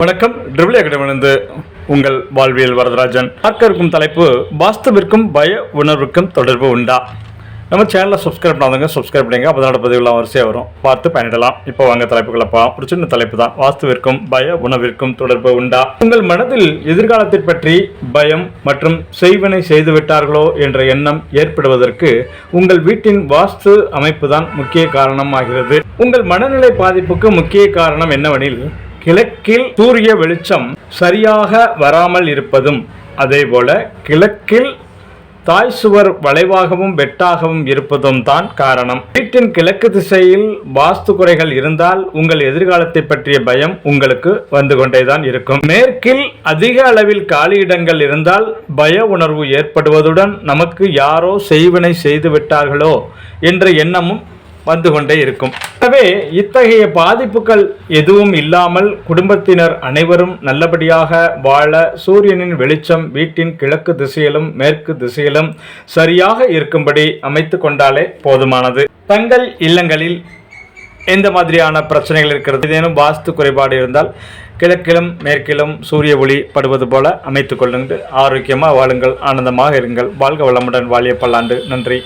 வணக்கம். ட்ரிபிள் அகாடமிலிருந்து உங்கள் வாழ்வியல் வரதராஜன். பார்க்க இருக்கும் தலைப்பு வாஸ்துவிற்கும் பய உணர்வுக்கும் தொடர்பு உண்டா? நம்ம சேனலை சப்ஸ்கிரைப் பண்ணாதவங்க சப்ஸ்கிரைப் பண்ணுங்க அப்போ பதிவுலாம் வரிசையாக வரும். பார்த்து பயனிடலாம். இப்போ வாங்க தலைப்புகளை பார்ப்போம் ஒரு சின்ன தலைப்பு தான். வாஸ்துவிற்கும் பய உணவிற்கும் தொடர்பு உண்டா? உங்கள் மனதில் எதிர்காலத்தை பற்றி பயம் மற்றும் செய்வனை செய்து விட்டார்களோ என்ற எண்ணம் ஏற்படுவதற்கு உங்கள் வீட்டின் வாஸ்து அமைப்பு தான் முக்கிய காரணம் ஆகிறது. உங்கள் மனநிலை பாதிப்புக்கு முக்கிய காரணம் என்னவெனில் கிழக்கில் சூரிய வெளிச்சம் சரியாக வராமல் இருப்பதும் அதேபோல கிழக்கில் தாய் சுவர் வளைவாகவும் வெட்டாகவும் இருப்பதும் தான் காரணம். வீட்டின் கிழக்கு திசையில் வாஸ்து குறைகள் இருந்தால் உங்கள் எதிர்காலத்தை பற்றிய பயம் உங்களுக்கு வந்து கொண்டேதான் இருக்கும். மேற்கில் அதிக அளவில் காலியிடங்கள் இருந்தால் பய உணர்வு ஏற்படுவதுடன் நமக்கு யாரோ செய்வினை செய்து விட்டார்களோ என்ற எண்ணமும் வந்து கொண்டே இருக்கும். எனவே இத்தகைய பாதிப்புகள் எதுவும் இல்லாமல் குடும்பத்தினர் அனைவரும் நல்லபடியாக வாழ சூரியனின் வெளிச்சம் வீட்டின் கிழக்கு திசையிலும் மேற்கு திசையிலும் சரியாக இருக்கும்படி அமைத்து கொண்டாலே போதுமானது. தங்கள் இல்லங்களில் எந்த மாதிரியான பிரச்சனைகள் இருக்கிறது? ஏதேனும் வாஸ்து குறைபாடு இருந்தால் கிழக்கிலும் மேற்கிலும் சூரிய ஒளி படுவது போல அமைத்துக் கொள்ளுங்கள். ஆரோக்கியமாக வாழுங்கள். ஆனந்தமாக இருங்கள். வாழ்க வளமுடன் வாழிய பல்லாண்டு நன்றி.